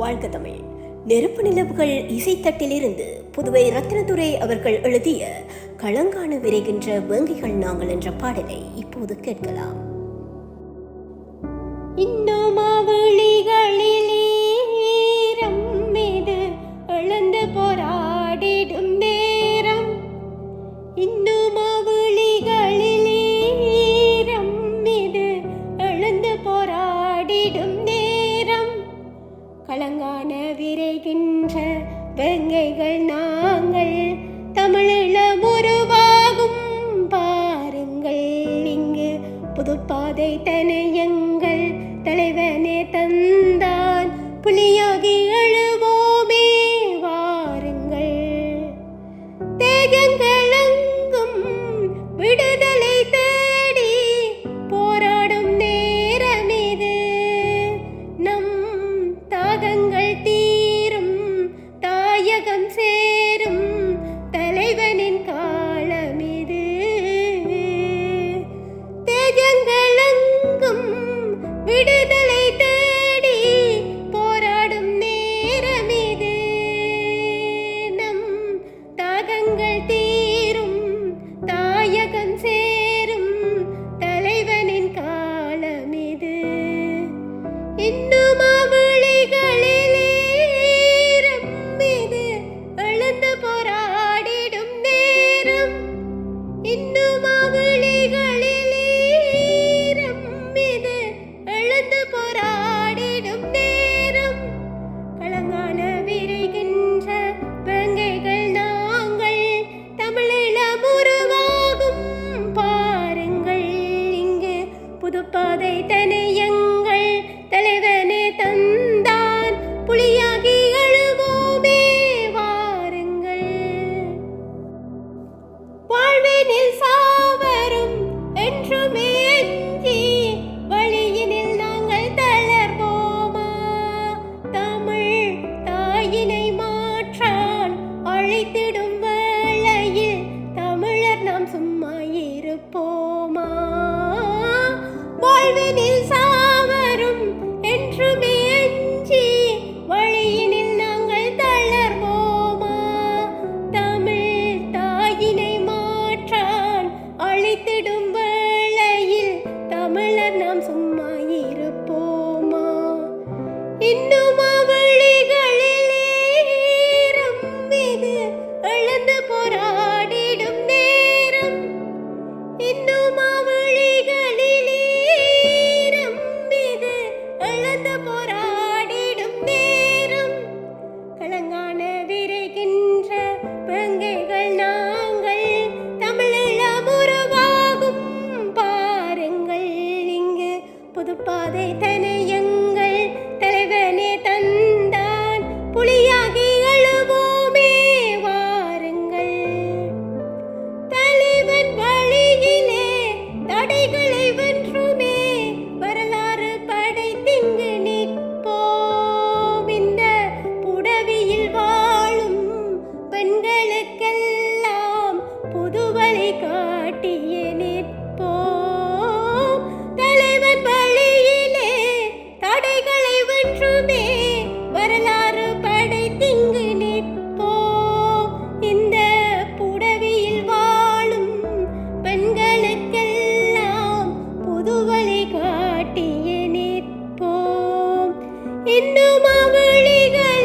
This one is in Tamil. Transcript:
வாழ்க தமிழ். நெருப்பு நிலவுகள் இசைத்தட்டிலிருந்து புதுவை ரத்னதுரை அவர்கள் எழுதிய களங்கான விரைகின்ற வேங்கிகள் நாங்கள் என்ற பாடலை இப்போது கேட்கலாம். இன்னும் கலங்கான விரைகின்ற வெங்கைகள் நாங்கள் தமிழிலம் உருவாகும். பாருங்கள் இங்கு புதுப்பாதை தனையங்கள். தலைவனே தந்தான் புலியா தேஜங்களெங்கும் விடுதலை தேடி போராடும் நேரம் இது நம் தாகங்கள் தீரும் தாயகம் சேரும் தலைவனின் காலம் இது இன்னும் புதுப்பாதை தனையங்கள் தலைவனே தந்தான். புலியாகி எழுவோமே வாருங்கள். வாழ்வினில் சாவரும் என்றுமே அஞ்சி வழியினில் நாங்கள் தளர்வோமா? தமிழ் தாயினை மாற்றான் அழைத்திடும் வேளையில் தமிழர் நாம் சும்மா இருப்போம். புதுப்பாதை தன புதுவழி காட்டிய நிற்போம். இன்னும் அவளிகள்